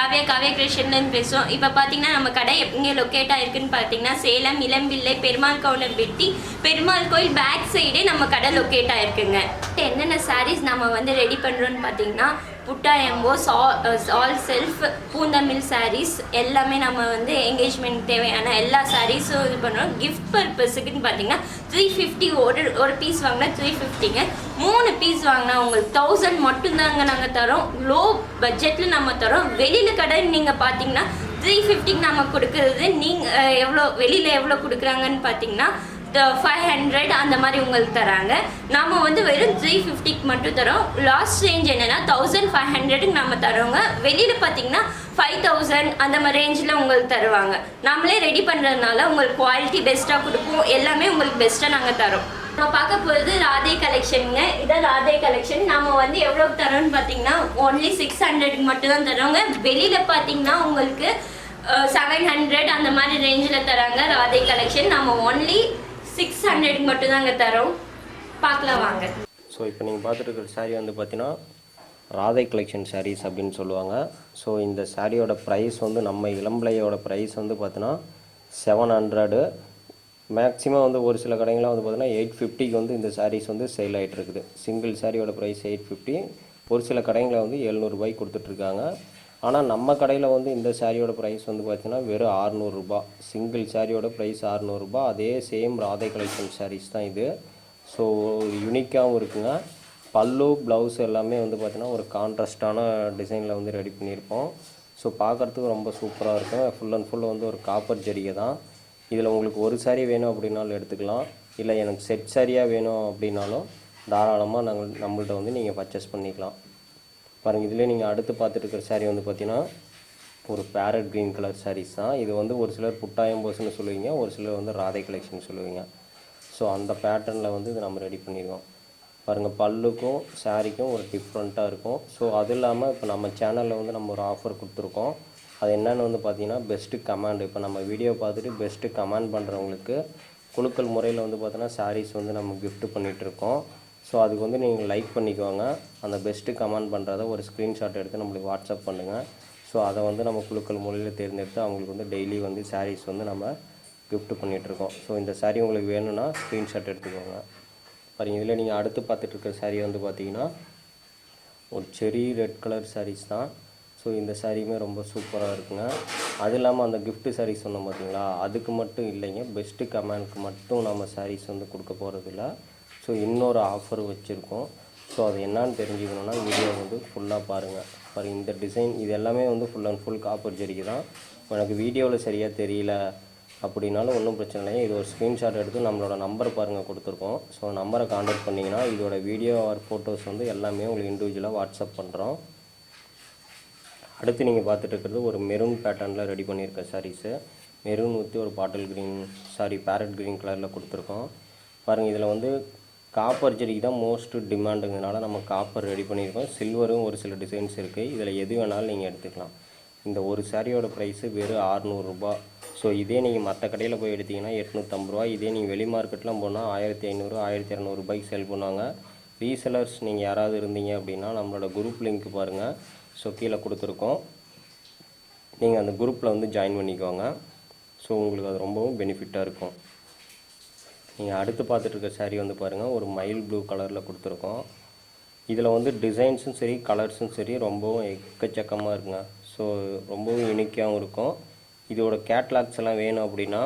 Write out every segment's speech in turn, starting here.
காவியா காவியா கிருஷ்ணன் பேசுவோம் இப்போ பார்த்தீங்கன்னா நம்ம கடை எங்கே லொக்கேட் ஆயிருக்குன்னு பார்த்தீங்கன்னா சேலம் இளம்பிள்ளை பெருமாள் கவுண்டர் வெட்டி பெருமாள் கோயில் பேக் சைடே நம்ம கடை லொக்கேட் ஆயிருக்குங்க. என்னென்ன சாரீஸ் நம்ம வந்து ரெடி பண்ணுறோன்னு பார்த்தீங்கன்னா புட்டா எம்போ ஆல் செல்ஃப் பூந்தமிழ் சாரீஸ் எல்லாமே நம்ம வந்து என்கேஜ்மெண்ட் தேவையான எல்லா சாரீஸும் இது பண்ணுறோம். கிஃப்ட் பர்பஸுக்குன்னு பார்த்தீங்கன்னா த்ரீ ஃபிஃப்டி ஒரு ஒரு பீஸ் வாங்கினா த்ரீ ஃபிஃப்டிங்க மூணு பீஸ் வாங்கினா உங்களுக்கு தௌசண்ட் மட்டும்தாங்க நாங்கள் தரோம். லோ பட்ஜெட்டில் நம்ம தரோம். வெளியில் கடை நீங்கள் பார்த்தீங்கன்னா த்ரீ ஃபிஃப்டிக்கு நம்ம கொடுக்கறது நீங்கள் எவ்வளோ வெளியில் எவ்வளோ கொடுக்குறாங்கன்னு பார்த்தீங்கன்னா ஃபைவ் ஹண்ட்ரட் அந்த மாதிரி உங்களுக்கு தராங்க. நாம் வந்து வெறும் த்ரீ ஃபிஃப்டிக்கு மட்டும் தரோம். லாஸ்ட் ரேஞ்ச் என்னென்னா தௌசண்ட் ஃபைவ் ஹண்ட்ரடுக்கு நம்ம தரோங்க. வெளியில் பார்த்தீங்கன்னா ஃபைவ் தௌசண்ட் அந்த மாதிரி ரேஞ்சில் உங்களுக்கு தருவாங்க. நம்மளே ரெடி பண்ணுறதுனால உங்களுக்கு குவாலிட்டி பெஸ்ட்டாக கொடுப்போம். எல்லாமே உங்களுக்கு பெஸ்ட்டாக நாங்கள் தரோம். நம்ம பார்க்க போகிறது ராதே கலெக்ஷனுங்க இதான் ராதே கலெக்ஷன் நம்ம வந்து எவ்வளோக்கு தரோம்னு பார்த்தீங்கன்னா ஒன்லி சிக்ஸ் ஹண்ட்ரடுக்கு மட்டும் தான் தரோங்க. வெளியில் பார்த்தீங்கன்னா உங்களுக்கு செவன் ஹண்ட்ரட் அந்த மாதிரி ரேஞ்சில் தராங்க ராதே கலெக்ஷன் நம்ம ஒன்லி சிக்ஸ் ஹண்ட்ரடுக்கு மட்டும் தாங்க தரோம். பார்க்கலாம் வாங்க. ஸோ இப்போ நீங்கள் பார்த்துட்டு இருக்கிற வந்து பார்த்தீங்கன்னா ராதை கலெக்ஷன் சாரீஸ் அப்படின்னு சொல்லுவாங்க. ஸோ இந்த சாரியோட ப்ரைஸ் வந்து நம்ம இளம்பிள்ளையோட ப்ரைஸ் வந்து பார்த்தீங்கன்னா செவன் ஹண்ட்ரடு மேக்ஸிமம் வந்து ஒரு சில கடைங்களாம் வந்து பார்த்தீங்கன்னா எயிட் ஃபிஃப்டிக்கு வந்து இந்த சாரீஸ் வந்து சேல் ஆகிட்டு இருக்குது சிங்கிள் சாரியோட ப்ரைஸ் எயிட் ஃபிஃப்டி ஒரு சில கடைங்களை வந்து எழுநூறுபாய்க்கு கொடுத்துட்ருக்காங்க ஆனால் நம்ம கடையில் வந்து இந்த சாரியோட ப்ரைஸ் வந்து பார்த்தீங்கன்னா வெறும் அறநூறுபா சிங்கிள் சாரியோட ப்ரைஸ் அறநூறுபா அதே சேம் ராதை கலெக்ஷன் சாரீஸ் தான் இது. ஸோ யூனிக்காகவும் இருக்குங்க. பல்லு ப்ளவுஸ் எல்லாமே வந்து பார்த்திங்கன்னா ஒரு கான்ட்ராஸ்டான டிசைனில் வந்து ரெடி பண்ணியிருப்போம். ஸோ பார்க்குறதுக்கு ரொம்ப சூப்பராக இருக்கும். ஃபுல் அண்ட் ஃபுல் வந்து ஒரு காப்பர் ஜரிகை தான். இதில் உங்களுக்கு ஒரு saree வேணும் அப்படின்னாலும் எடுத்துக்கலாம். இல்லை எனக்கு செட் சாரியாக வேணும் அப்படின்னாலும் தாராளமாக நாங்கள் நம்மள்கிட்ட வந்து நீங்கள் பர்ச்சேஸ் பண்ணிக்கலாம். பாருங்கள் இதிலே நீங்கள் அடுத்து பார்த்துட்டு இருக்கிற சாரீ வந்து பார்த்தீங்கன்னா ஒரு பேரட் க்ரீன் கலர் சாரீஸ் தான். இது வந்து ஒரு சிலர் புட்டாயம் போஸ்னு சொல்லுவீங்க ஒரு சிலர் வந்து ராதை கலெக்ஷன் சொல்லுவீங்க. ஸோ அந்த பேட்டர்னில் வந்து இது நம்ம ரெடி பண்ணியிருக்கோம் பாருங்கள் பல்லுக்கும் சாரிக்கும் ஒரு டிஃப்ரெண்ட்டாக இருக்கும். ஸோ அது இல்லாமல் இப்போ நம்ம சேனலில் வந்து நம்ம ஒரு ஆஃபர் கொடுத்துருக்கோம். அது என்னென்னு வந்து பார்த்தீங்கன்னா பெஸ்ட்டு கமாண்ட் இப்போ நம்ம வீடியோ பார்த்துட்டு பெஸ்ட்டு கமெண்ட் பண்ணுறவங்களுக்கு குழுக்கள் முறையில் வந்து பார்த்தோன்னா சாரீஸ் வந்து நம்ம கிஃப்ட்டு பண்ணிகிட்ருக்கோம் ஸோ அதுக்கு வந்து நீங்கள் லைக் பண்ணிக்கோங்க. அந்த பெஸ்ட்டு கமெண்ட் பண்ணுறத ஒரு ஸ்க்ரீன்ஷாட் எடுத்து நம்மளுக்கு வாட்ஸ்அப் பண்ணுங்கள் ஸோ அதை வந்து நம்ம குழுக்கள் முறையில் தேர்ந்தெடுத்து அவங்களுக்கு வந்து டெய்லி வந்து சாரீஸ் வந்து நம்ம கிஃப்ட் பண்ணிகிட்ருக்கோம் ஸோ இந்த சாரீ உங்களுக்கு வேணும்னா ஸ்க்ரீன்ஷாட் எடுத்துக்கோங்க. பாருங்க இதில் நீங்கள் அடுத்து பார்த்துட்டு இருக்கிற வந்து பார்த்தீங்கன்னா ஒரு செரி ரெட் கலர் சாரீஸ் தான். ஸோ இந்த சாரியுமே ரொம்ப சூப்பராக இருக்குங்க. அது இல்லாமல் அந்த கிஃப்ட்டு சாரீஸ் சொன்னோம் பார்த்தீங்களா அதுக்கு மட்டும் இல்லைங்க. பெஸ்ட்டு கமெண்ட்க்கு மட்டும் நம்ம சாரீஸ் வந்து கொடுக்க போகிறதில்ல ஸோ இன்னொரு ஆஃபர் வச்சுருக்கோம். ஸோ அது என்னன்னு தெரிஞ்சுக்கணுன்னா வீடியோ வந்து ஃபுல்லாக பாருங்கள் பாருங்கள் இந்த டிசைன் இது எல்லாமே வந்து ஃபுல் அண்ட் ஃபுல் காப்பர் ஜெரிக்கு தான். எனக்கு வீடியோவில் சரியாக தெரியல அப்படின்னாலும் ஒன்றும் பிரச்சனை இல்லை இது ஒரு ஸ்க்ரீன்ஷாட் எடுத்து நம்மளோட நம்பர் பாருங்கள் கொடுத்துருக்கோம். ஸோ நம்பரை காண்டாக்ட் பண்ணிங்கன்னா இதோட வீடியோ ஆர் ஃபோட்டோஸ் வந்து எல்லாமே உங்களுக்கு இண்டிவிஜுவலாக வாட்ஸ்அப் பண்ணுறோம் அடுத்து நீங்கள் பார்த்துட்டு இருக்கிறது ஒரு மெரூன் பேட்டர்னில் ரெடி பண்ணியிருக்க சாரீஸு மெரூன் ஊற்றி ஒரு bottle green saree parrot green கலரில் கொடுத்துருக்கோம். பாருங்கள் இதில் வந்து காப்பர் ஜெரிக்கு தான் மோஸ்ட் டிமாண்டுங்கிறனால நம்ம காப்பர் ரெடி பண்ணியிருக்கோம். சில்வரும் ஒரு சில டிசைன்ஸ் இருக்குது இதில் எது வேணாலும் நீங்கள் எடுத்துக்கலாம். இந்த ஒரு சாரியோட ப்ரைஸு வெறும் அறநூறுபா ஸோ இதே நீங்கள் மற்ற கடையில் போய் எடுத்தீங்கன்னா எட்நூற்றம்பது ரூபா இதே நீங்கள் வெளி மார்க்கெட்லாம் போனால் ஆயிரத்தி ஐநூறு ஆயிரத்தி இரநூறுபாய்க்கு செல் பண்ணுவாங்க. ரீசெலர்ஸ் நீங்கள் யாராவது இருந்தீங்க அப்படின்னா நம்மளோட குரூப் லிங்க் பாருங்கள் ஸோ கீழே கொடுத்துருக்கோம். நீங்கள் அந்த குரூப்பில் வந்து ஜாயின் பண்ணிக்கோங்க. ஸோ உங்களுக்கு அது ரொம்பவும் பெனிஃபிட்டாக இருக்கும். நீங்கள் அடுத்து பார்த்துட்டு இருக்க வந்து பாருங்கள் ஒரு மயில் ப்ளூ கலரில் கொடுத்துருக்கோம். இதில் வந்து டிசைன்ஸும் சரி கலர்ஸும் சரி ரொம்பவும் எக்கச்சக்கமாக இருக்குங்க. ஸோ ரொம்பவும் யூனிக்காகவும் இருக்கும். இதோட கேட்லாக்ஸ் எல்லாம் வேணும் அப்படின்னா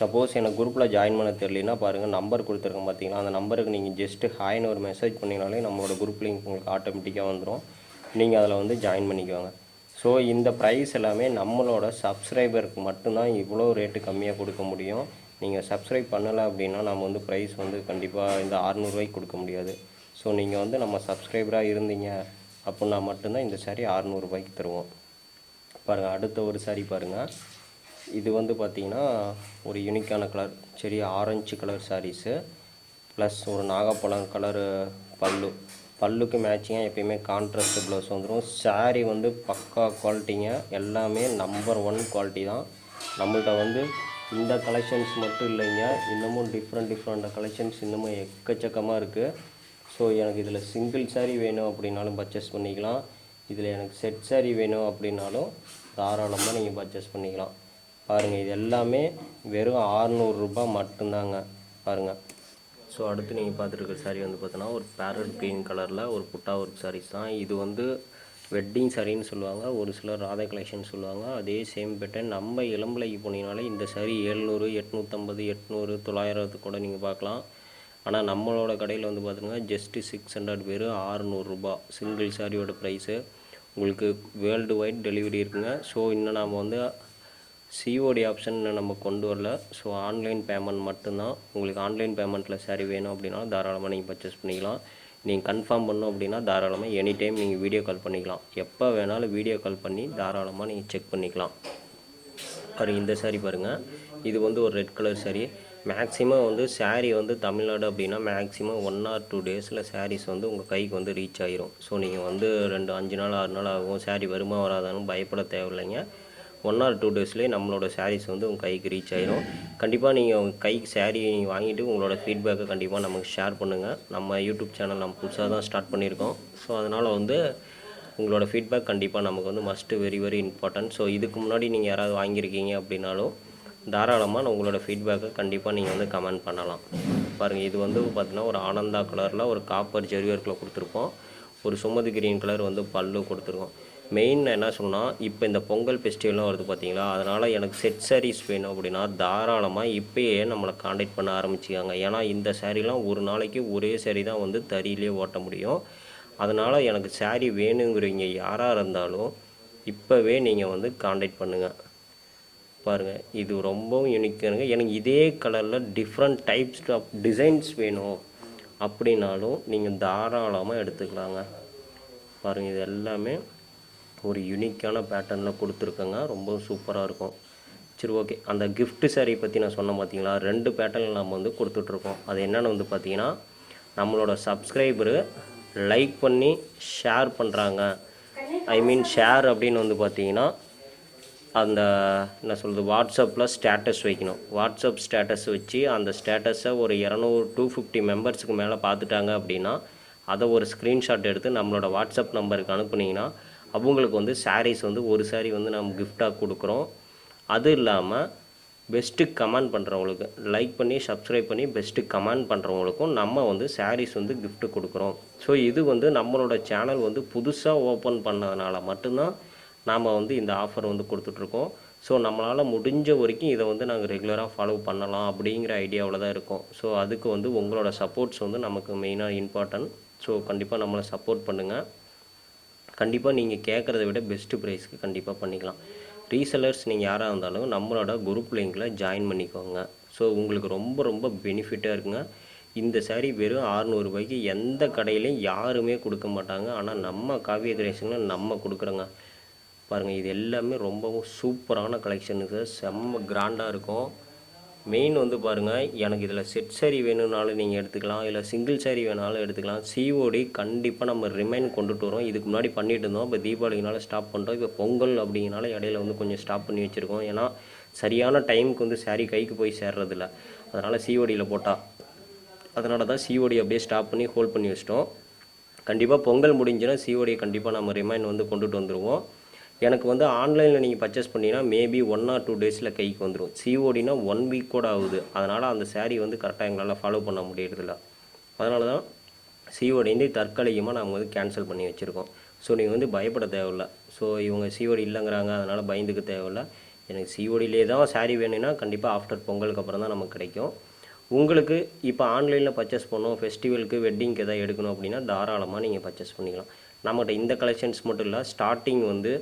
சப்போஸ் எனக்கு குரூப்பில் ஜாயின் பண்ண தெரியலனா பாருங்கள் நம்பர் கொடுத்துருக்கேன் பார்த்தீங்களா அந்த நம்பருக்கு நீங்கள் ஜஸ்ட்டு ஹாய்னு ஒரு மெசேஜ் பண்ணிங்கனாலே நம்மளோட குரூப் லிங்க் உங்களுக்கு ஆட்டோமேட்டிக்காக வந்துடும் நீங்கள் அதில் வந்து ஜாயின் பண்ணிக்கோங்க. ஸோ இந்த ப்ரைஸ் எல்லாமே நம்மளோட சப்ஸ்கிரைபருக்கு மட்டும்தான் இவ்வளோ ரேட்டு கம்மியாக கொடுக்க முடியும். நீங்கள் சப்ஸ்கிரைப் பண்ணலை அப்படின்னா நம்ம வந்து ப்ரைஸ் வந்து கண்டிப்பாக இந்த அறநூறுவாய்க்கு கொடுக்க முடியாது. ஸோ நீங்கள் வந்து நம்ம சப்ஸ்கிரைபராக இருந்தீங்க அப்படின்னா மட்டும்தான் இந்த saree அறநூறுபாய்க்கு தருவோம். பாருங்கள் அடுத்த ஒரு saree பாருங்கள் இது வந்து பார்த்திங்கன்னா ஒரு யூனிக்கான கலர் சரி ஆரஞ்சு கலர் சாரீஸு ப்ளஸ் ஒரு நாகப்பழம் கலரு பல்லு. பல்லுக்கு மேட்சிங்காக எப்பயுமே கான்ட்ராஸ்ட் ப்ளவுஸ் வந்துடும் சாரீ வந்து பக்கா குவாலிட்டிங்க எல்லாமே நம்பர் ஒன் குவாலிட்டி தான். நம்மள்கிட்ட வந்து இந்த கலெக்ஷன்ஸ் மட்டும் இல்லைங்க. இன்னமும் டிஃப்ரெண்ட் டிஃப்ரெண்ட் கலெக்ஷன்ஸ் இன்னமும் எக்கச்சக்கமாக இருக்குது ஸோ எனக்கு இதில் சிங்கிள் சாரீ வேணும் அப்படின்னாலும் பர்ச்சேஸ் பண்ணிக்கலாம். இதில் எனக்கு செட் சாரீ வேணும் அப்படின்னாலும் தாராளமாக நீங்கள் பர்ச்சேஸ் பண்ணிக்கலாம். பாருங்கள் இது எல்லாமே வெறும் 600 ரூபாய் மட்டும்தாங்க. பாருங்கள் ஸோ அடுத்து நீங்கள் பார்த்துருக்க சாரீ வந்து பார்த்தோன்னா ஒரு பேரட் க்ரீன் கலரில் ஒரு புட்டா ஒர்க் சாரீஸ் தான். இது வந்து வெட்டிங் சரின்னு சொல்லுவாங்க ஒரு சிலர் ராதா கலெக்ஷன் சொல்லுவாங்க. அதே சேம் பேட்டர்ன் நம்ம இளம்பலைக்கு போனீங்கனாலே இந்த சரி எழுநூறு எட்நூற்றம்பது எட்நூறு தொள்ளாயிரத்து கூட நீங்கள் பார்க்கலாம். ஆனால் நம்மளோட கடையில் வந்து பார்த்தீங்கன்னா ஜஸ்ட்டு சிக்ஸ் ஹண்ட்ரட் பேர் ஆறுநூறுரூபா சிங்கிள் சாரியோட ப்ரைஸு உங்களுக்கு வேர்ல்டு வைட் டெலிவரி இருக்குங்க. ஸோ இன்னும் நாம் வந்து சிஓடி ஆப்ஷன் நம்ம கொண்டு வரல. ஸோ ஆன்லைன் பேமெண்ட் மட்டும்தான். உங்களுக்கு ஆன்லைன் பேமெண்ட்டில் saree வேணும் அப்படின்னா தாராளமாக நீங்கள் பர்ச்சேஸ் பண்ணிக்கலாம். நீங்கள் கன்ஃபார்ம் பண்ணோம் அப்படின்னா தாராளமாக எனி டைம் நீங்கள் வீடியோ கால் பண்ணிக்கலாம். எப்போ வேணாலும் வீடியோ கால் பண்ணி தாராளமாக நீங்கள் செக் பண்ணிக்கலாம். பாருங்க இந்த saree பாருங்கள் இது வந்து ஒரு ரெட் கலர் சாரீ மேக்ஸிமம் வந்து சாரீ வந்து தமிழ்நாடு அப்படின்னா மேக்ஸிமம் ஒன் ஆர் டூ டேஸில் சாரீஸ் வந்து உங்கள் கைக்கு வந்து ரீச் ஆயிரும். ஸோ நீங்கள் வந்து ரெண்டு அஞ்சு நாள் ஆறு நாள் ஆகும். சாரீ வருமா வராதான்னு பயப்பட தேவையில்லைங்க. ஒன் ஆர் டூ டேஸ்லேயே நம்மளோட சாரீஸ் வந்து உங்கள் கைக்கு ரீச் ஆயிரும். கண்டிப்பாக நீங்கள் உங்கள் கைக்கு சாரீ நீங்கள் வாங்கிட்டு உங்களோட ஃபீட்பேக்கை கண்டிப்பாக நமக்கு ஷேர் பண்ணுங்கள் நம்ம யூடியூப் சேனல் நம்ம புதுசாக தான் ஸ்டார்ட் பண்ணியிருக்கோம். ஸோ அதனால் வந்து உங்களோட ஃபீட்பேக் கண்டிப்பாக நமக்கு வந்து must very very important so இதுக்கு முன்னாடி நீங்கள் யாராவது வாங்கியிருக்கீங்க அப்படின்னாலும் தாராளமாக உங்களோட ஃபீட்பேக்கை கண்டிப்பாக நீங்கள் வந்து கமெண்ட் பண்ணலாம். பாருங்கள் இது வந்து பார்த்தீங்கன்னா ஒரு ஆனந்தா கலரில் ஒரு காப்பர் ஜெரி ஒர்க்கில் கொடுத்துருக்கோம் ஒரு சுமதி கிரீன் கலர் வந்து பல்லு கொடுத்துருக்கோம். மெயின் என்ன சொன்னால் இப்போ இந்த பொங்கல் ஃபெஸ்டிவல்லாம் வருது பார்த்தீங்களா அதனால் எனக்கு செட் சாரீஸ் வேணும் அப்படின்னா தாராளமாக இப்போயே நம்மளை காண்டாக்ட் பண்ண ஆரம்பிச்சிக்காங்க. ஏன்னா இந்த சாரீலாம் ஒரு நாளைக்கு ஒரே சாரீ தான் வந்து தறியிலே ஓட்ட முடியும். அதனால் எனக்கு சாரீ வேணுங்கிறவங்க யாராக இருந்தாலும் இப்போவே நீங்கள் வந்து காண்டாக்ட் பண்ணுங்கள் பாருங்கள் இது ரொம்பவும் யூனிக்கானுங்க எனக்கு இதே கலரில் டிஃப்ரெண்ட் டைப்ஸ் ஆஃப் டிசைன்ஸ் வேணும் அப்படின்னாலும் நீங்கள் தாராளமாக எடுத்துக்கலாங்க. பாருங்கள் இது எல்லாமே ஒரு யூனிக்கான பேட்டர்னில் கொடுத்துருக்கங்க. ரொம்ப சூப்பராக இருக்கும். சரி ஓகே அந்த கிஃப்ட் சாரீ பற்றி நான் சொன்னேன் பார்த்தீங்களா ரெண்டு பேட்டர்னில் நம்ம வந்து கொடுத்துட்ருக்கோம். அது என்னென்னு வந்து பார்த்தீங்கன்னா நம்மளோட சப்ஸ்கிரைபரு லைக் பண்ணி ஷேர் பண்ணுறாங்க ஐ மீன் ஷேர் அப்படின்னு வந்து பார்த்தீங்கன்னா அந்த என்ன சொல்கிறது வாட்ஸ்அப்பில் ஸ்டேட்டஸ் வைக்கணும். வாட்ஸ்அப் ஸ்டேட்டஸ் வச்சு அந்த ஸ்டேட்டஸை ஒரு இரநூறு டூ ஃபிஃப்டி மெம்பர்ஸுக்கு மேலே பார்த்துட்டாங்க அப்படின்னா அதை ஒரு ஸ்க்ரீன்ஷாட் எடுத்து நம்மளோட வாட்ஸ்அப் நம்பருக்கு அனுப்புனீங்கன்னா அவங்களுக்கு வந்து சாரீஸ் வந்து ஒரு சாரீ வந்து நம்ம கிஃப்டாக கொடுக்குறோம். அது இல்லாமல் பெஸ்ட்டு கமெண்ட் பண்ணுறவங்களுக்கு லைக் பண்ணி சப்ஸ்கிரைப் பண்ணி பெஸ்ட்டு கமெண்ட் பண்ணுறவங்களுக்கும் நம்ம வந்து சாரீஸ் வந்து கிஃப்ட்டு கொடுக்குறோம். ஸோ இது வந்து நம்மளோட சேனல் வந்து புதுசாக ஓப்பன் பண்ணதுனால மட்டும்தான் நாம் வந்து இந்த ஆஃபர் வந்து கொடுத்துட்ருக்கோம். ஸோ நம்மளால் முடிஞ்ச வரைக்கும் இதை வந்து நாங்கள் ரெகுலராக ஃபாலோ பண்ணலாம் அப்படிங்கிற ஐடியாவில் தான் இருக்கோம். ஸோ அதுக்கு வந்து உங்களோட சப்போர்ட்ஸ் வந்து நமக்கு மெயினாக இம்பார்ட்டன்ட் ஸோ கண்டிப்பாக நம்மளை சப்போர்ட் பண்ணுங்கள் கண்டிப்பாக நீங்கள் கேட்குறத விட பெஸ்ட்டு ப்ரைஸ்க்கு கண்டிப்பாக பண்ணிக்கலாம். ரீசெல்லர்ஸ் நீங்கள் யாராக இருந்தாலும் நம்மளோட குரூப் லிங்கில் ஜாயின் பண்ணிக்கோங்க. ஸோ உங்களுக்கு ரொம்ப ரொம்ப பெனிஃபிட்டாக இருக்குங்க. இந்த சேரீ வெறும் ஆறுநூறுபாய்க்கு எந்த கடையிலையும் யாருமே கொடுக்க மாட்டாங்க. ஆனால் நம்ம காவிய கிரேஷனில் நம்ம கொடுக்குறோங்க. பாருங்கள் இது எல்லாமே ரொம்பவும் சூப்பரான கலெக்ஷனுக்கு செம்ம கிராண்டாக இருக்கும். மெயின் வந்து பாருங்கள் எனக்கு இதில் செட் saree வேணும்னாலும் நீங்கள் எடுத்துக்கலாம் இல்லை சிங்கிள் saree வேணாலும் எடுத்துக்கலாம். சிஓடி கண்டிப்பாக நம்ம ரிமைன் கொண்டுட்டு வரோம். இதுக்கு முன்னாடி பண்ணிட்டு இருந்தோம். இப்போ தீபாவளினால ஸ்டாப் பண்ணிட்டோம் இப்போ பொங்கல் அப்படிங்கனால இடையில வந்து கொஞ்சம் ஸ்டாப் பண்ணி வச்சுருக்கோம். ஏன்னா சரியான டைமுக்கு வந்து சாரி கைக்கு போய் சேர்றதில்ல. அதனால் சிஓடியில் போட்டால் அதனால தான் சிஓடி அப்படியே ஸ்டாப் பண்ணி ஹோல்ட் பண்ணி வச்சிட்டோம். கண்டிப்பாக பொங்கல் முடிஞ்சுன்னா சிஓடியை கண்டிப்பாக நம்ம ரிமைண்ட் வந்து கொண்டுட்டு வந்துடுவோம் எனக்கு வந்து ஆன்லைனில் நீங்கள் பர்ச்சேஸ் பண்ணிங்கன்னா மேபி ஒன் ஆர் டூ டேஸில் கைக்கு வந்துடும் சிஓடினா ஒன் வீக் கூட ஆகுது. அதனால் அந்த சேரீ வந்து கரெக்டாக எங்களால் ஃபாலோ பண்ண முடியறதில்ல. அதனால தான் சிஓடி வந்து தற்காலிகமாக நாங்கள் வந்து கேன்சல் பண்ணி வச்சுருக்கோம். ஸோ நீங்கள் வந்து பயப்பட தேவையில்ல. ஸோ இவங்க சிஓடி இல்லைங்கிறாங்க அதனால் பயந்துக்க தேவையில்ல. எனக்கு சிஓடியிலே தான் சாரீ வேணும்னா கண்டிப்பாக ஆஃப்டர் பொங்கலுக்கு அப்புறம் தான் நமக்கு கிடைக்கும். உங்களுக்கு இப்போ ஆன்லைனில் பர்ச்சேஸ் பண்ணோம் ஃபெஸ்டிவலுக்கு வெட்டிங்க்கு எதாவது எடுக்கணும் அப்படின்னா தாராளமாக நீங்கள் பர்ச்சேஸ் பண்ணிக்கலாம். நம்மகிட்ட இந்த கலெக்ஷன்ஸ் மட்டும் இல்லை ஸ்டார்டிங் வந்து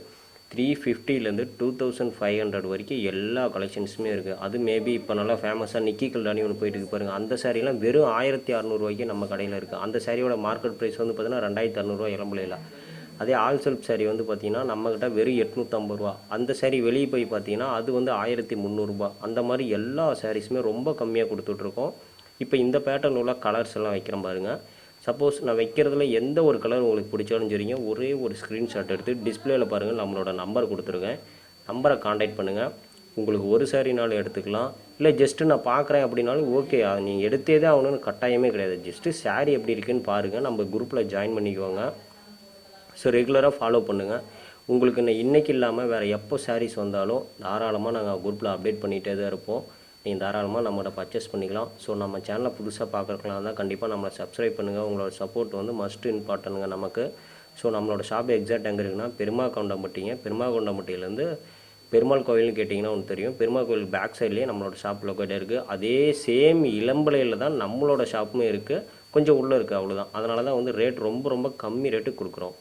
த்ரீ ஃபிஃப்டிலேருந்து டூ தௌசண்ட் ஃபைவ் ஹண்ட்ரட் வரைக்கும் எல்லா கலெக்ஷன்ஸுமே இருக்குது அது மேபி இப்போ நல்லா ஃபேமஸாக நிக்கி கல்டானி ஒன்று போயிட்டு இருக்கு பாருங்கள் அந்த சாரீலாம் வெறும் ஆயிரத்தி அறநூறுவாய்க்கு நம்ம கடையில் இருக்குது அந்த சாரியோட மார்க்கெட் ப்ரைஸ் வந்து பார்த்தீங்கன்னா ரெண்டாயிரத்தி அறநூறுவா இளம்பலையில் அதே ஆல் செல்ஃப் சாரி வந்து பார்த்தீங்கன்னா நம்மக்கிட்ட வெறும் எட்நூற்றம்பது ரூபா. அந்த சாரி வெளியே போய் பார்த்தீங்கன்னா அது வந்து ஆயிரத்தி முந்நூறுரூபா அந்த மாதிரி எல்லா சாரீஸுமே ரொம்ப கம்மியாக கொடுத்துட்ருக்கோம் இப்போ இந்த பேட்டர்ன் உள்ள கலர்ஸ் எல்லாம் வைக்கிறேன் பாருங்கள் சப்போஸ் நான் வைக்கிறதுல எந்த ஒரு கலர் உங்களுக்கு பிடிச்சாலும் சரிங்க ஒரே ஒரு ஸ்க்ரீன்ஷாட் எடுத்து டிஸ்பிளேயில் பாருங்கள் நம்மளோட நம்பர் கொடுத்துருக்கேன். நம்பரை காண்டாக்ட் பண்ணுங்கள் உங்களுக்கு ஒரு சாரினாலும் எடுத்துக்கலாம். இல்லை ஜஸ்ட்டு நான் பார்க்குறேன் அப்படின்னாலும் ஓகே அது நீங்கள் எடுத்தே தான் ஆகணும்னு கட்டாயமே கிடையாது. ஜஸ்ட்டு saree எப்படி இருக்குன்னு பாருங்கள் நம்ம குரூப்பில் ஜாயின் பண்ணிக்குவோங்க ஸோ ரெகுலராக ஃபாலோ பண்ணுங்கள் உங்களுக்கு இன்னைக்கு இல்லாமல் வேறு எப்போ சாரீஸ் வந்தாலும் தாராளமாக நாங்கள் குரூப்பில் அப்டேட் பண்ணிகிட்டே தான் இருப்போம். நீங்கள் தாராளமாக நம்மளோட பர்ச்சேஸ் பண்ணிக்கலாம். ஸோ நம்ம சேனலை புதுசாக பார்க்குறக்கலாம் தான் கண்டிப்பாக நம்மளை சப்ஸ்கிரைப் பண்ணுங்கள் உங்களோட சப்போர்ட் வந்து மஸ்ட் இம்பார்ட்டனுங்க நமக்கு. ஸோ நம்மளோட ஷாப் எக்ஸாக்ட் எங்கே இருக்குன்னா பெருமா கவுண்டம்பட்டிங்க பெருமா கவுண்டம்பட்டியிலேருந்து பெருமாள் கோயில்னு கேட்டிங்கன்னா ஒன்று தெரியும். பெருமாள் கோயில் பேக் சைட்லேயே நம்மளோட ஷாப் லொக்கேட் இருக்குது அதே சேம் இளம்பலையில் தான் நம்மளோட ஷாப்புமே இருக்குது கொஞ்சம் உள்ளே இருக்குது அவ்வளோதான் அதனால தான் வந்து ரேட் ரொம்ப ரொம்ப கம்மி ரேட்டுக்கு கொடுக்குறோம்.